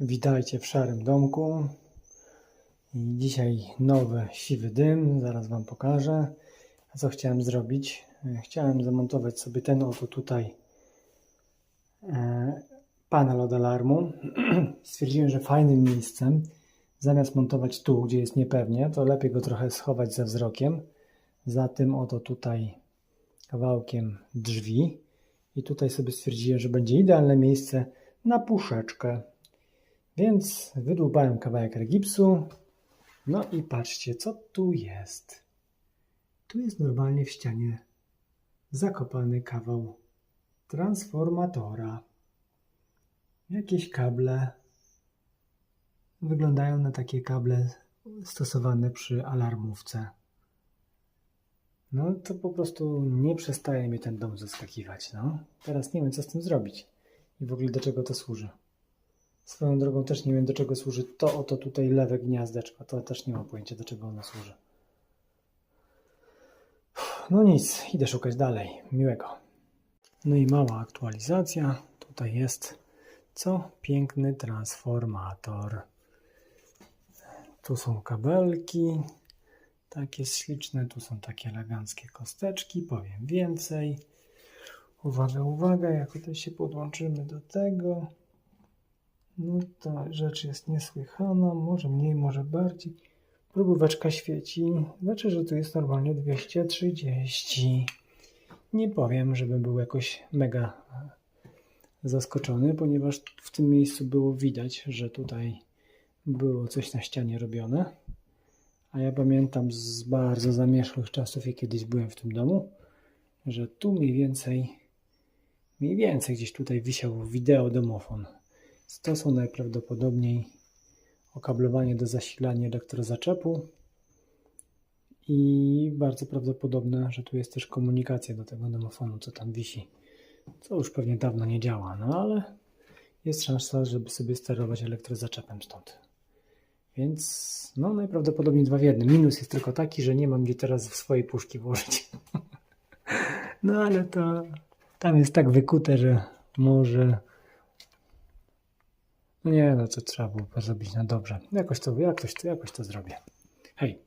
Witajcie w szarym domku. Dzisiaj nowy siwy dym, zaraz Wam pokażę. Co chciałem zrobić? Chciałem zamontować sobie ten oto tutaj e, panel od alarmu. Stwierdziłem, że fajnym miejscem, zamiast montować tu, gdzie jest niepewnie, to lepiej go trochę schować za wzrokiem. Za tym oto tutaj kawałkiem drzwi. I tutaj sobie stwierdziłem, że będzie idealne miejsce na puszeczkę. Więc wydłubałem kawałek regipsu. No i patrzcie, co tu jest. Tu jest normalnie w ścianie zakopany kawał transformatora. Jakieś kable. Wyglądają na takie kable stosowane przy alarmówce. No to po prostu nie przestaje mnie ten dom zaskakiwać. No. Teraz nie wiem, co z tym zrobić. I w ogóle do czego to służy. Swoją drogą też nie wiem, do czego służy to oto tutaj lewe gniazdeczko. To też nie mam pojęcia, do czego ono służy. No nic, idę szukać dalej. Miłego. No i mała aktualizacja. Tutaj jest co? Piękny transformator. Tu są kabelki. Takie śliczne. Tu są takie eleganckie kosteczki. Powiem więcej. Uwaga, uwaga, jak tutaj się podłączymy do tego. No ta rzecz jest niesłychana, może mniej, może bardziej. Próbóweczka świeci. Znaczy, że tu jest normalnie 230. Nie powiem, żebym był jakoś mega zaskoczony, ponieważ w tym miejscu było widać, że tutaj było coś na ścianie robione. A ja pamiętam z bardzo zamierzchłych czasów, jak kiedyś byłem w tym domu, że tu mniej więcej, mniej więcej gdzieś tutaj wisiał wideo domofon. To są najprawdopodobniej okablowanie do zasilania elektrozaczepu i bardzo prawdopodobne, że tu jest też komunikacja do tego domofonu, co tam wisi. Co już pewnie dawno nie działa, no ale jest szansa, żeby sobie sterować elektrozaczepem stąd. Więc no najprawdopodobniej dwa w jednym. Minus jest tylko taki, że nie mam gdzie teraz w swojej puszki włożyć. No ale to tam jest tak wykute, że może nie, no to trzeba było zrobić na dobrze. Jakoś to, jakoś to, jakoś to zrobię. Hej.